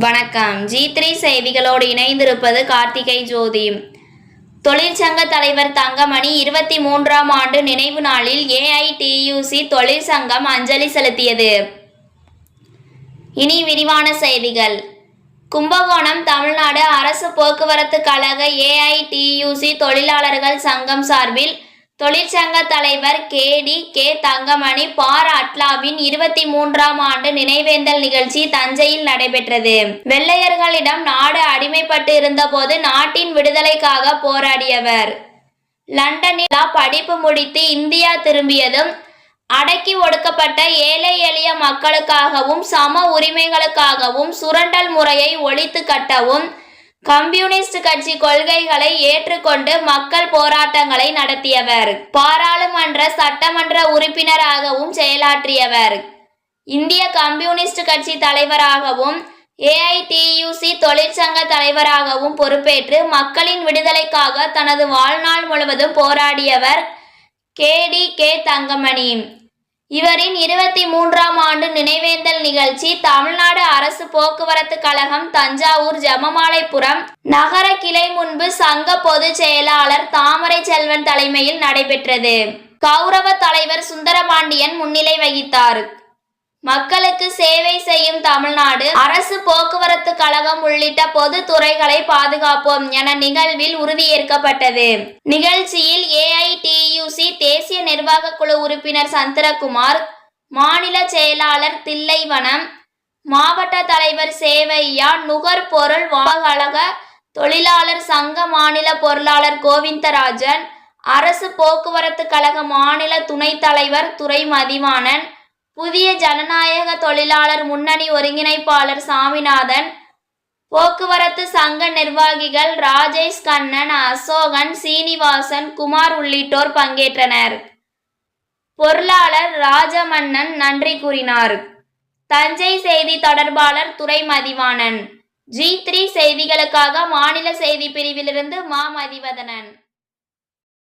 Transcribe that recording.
வணக்கம். G three செய்திகளோடு இணைந்திருப்பது கார்த்திகை ஜோதி. தொழிற்சங்க தலைவர் தங்கமணி இருபத்தி மூன்றாம் ஆண்டு நினைவு நாளில் ஏஐடியூசி தொழிற்சங்கம் அஞ்சலி செலுத்தியது. இனி விரிவான செய்திகள். கும்பகோணம் தமிழ்நாடு அரசு போக்குவரத்து கழக ஏஐடியூசி தொழிலாளர்கள் சங்கம் சார்பில் தொழிற்சங்க தலைவர் கேடி கே. தங்கமணி பார் அட்லாவின் இருபத்தி மூன்றாம் ஆண்டு நினைவேந்தல் நிகழ்ச்சி தஞ்சையில் நடைபெற்றது. வெள்ளையர்களிடம் நாடு அடிமைப்பட்டு இருந்தபோது நாட்டின் விடுதலைக்காக போராடியவர். லண்டனில் படிப்பு முடித்து இந்தியா திரும்பியதும் அடக்கி ஒடுக்கப்பட்ட ஏழை எளிய மக்களுக்காகவும் சம உரிமைகளுக்காகவும் சுரண்டல் முறையை ஒழித்து கட்டவும் கம்யூனிஸ்ட் கட்சி கொள்கைகளை ஏற்றுக்கொண்டு மக்கள் போராட்டங்களை நடத்தியவர். பாராளுமன்ற சட்டமன்ற உறுப்பினராகவும் செயலாற்றியவர். இந்திய கம்யூனிஸ்ட் கட்சி தலைவராகவும் ஏஐடியூசி தொழிற்சங்க தலைவராகவும் பொறுப்பேற்று மக்களின் விடுதலைக்காக தனது வாழ்நாள் முழுவதும் போராடியவர் கேடி கே தங்கமணி. இவரின் இருபத்தி மூன்றாம் ஆண்டு நினைவேந்தல் நிகழ்ச்சி தமிழ்நாடு அரசு போக்குவரத்து கழகம் தஞ்சாவூர் ஜமமாலைபுரம் நகர கிளை முன்பு சங்க பொதுச் செயலாளர் தாமரை செல்வன் தலைமையில் நடைபெற்றது. கௌரவ தலைவர் சுந்தரபாண்டியன் முன்னிலை வகித்தார். மக்களுக்கு சேவை செய்யும் தமிழ்நாடு அரசு போக்குவரத்து கழகம் உள்ளிட்ட பொது துறைகளை பாதுகாப்போம் என நிகழ்வில் உறுதியேற்கப்பட்டது. நிகழ்ச்சியில் ஏஐடி நிர்வாக குழு உறுப்பினர் சந்திரகுமார் மாநில செயலாளர் தில்லைவனம் மாவட்ட தலைவர் சேவையா நுகர்பொருள் வாகழக தொழிலாளர் சங்க மாநில பொருளாளர் கோவிந்தராஜன் அரசு போக்குவரத்து கழக மாநில துணைத் தலைவர் துறை மதிவாணன் புதிய ஜனநாயக தொழிலாளர் முன்னணி ஒருங்கிணைப்பாளர் சாமிநாதன் போக்குவரத்து சங்க நிர்வாகிகள் ராஜேஷ் கண்ணன் அசோகன் சீனிவாசன் குமார் உள்ளிட்டோர் பங்கேற்றனர். பொருளாளர் ராஜமன்னன் நன்றி கூறினார். தஞ்சை செய்தி தொடர்பாளர் துறை மதிவாணன் ஜி த்ரீ செய்திகளுக்காக மாநில செய்தி பிரிவிலிருந்து மா மதிவதனன்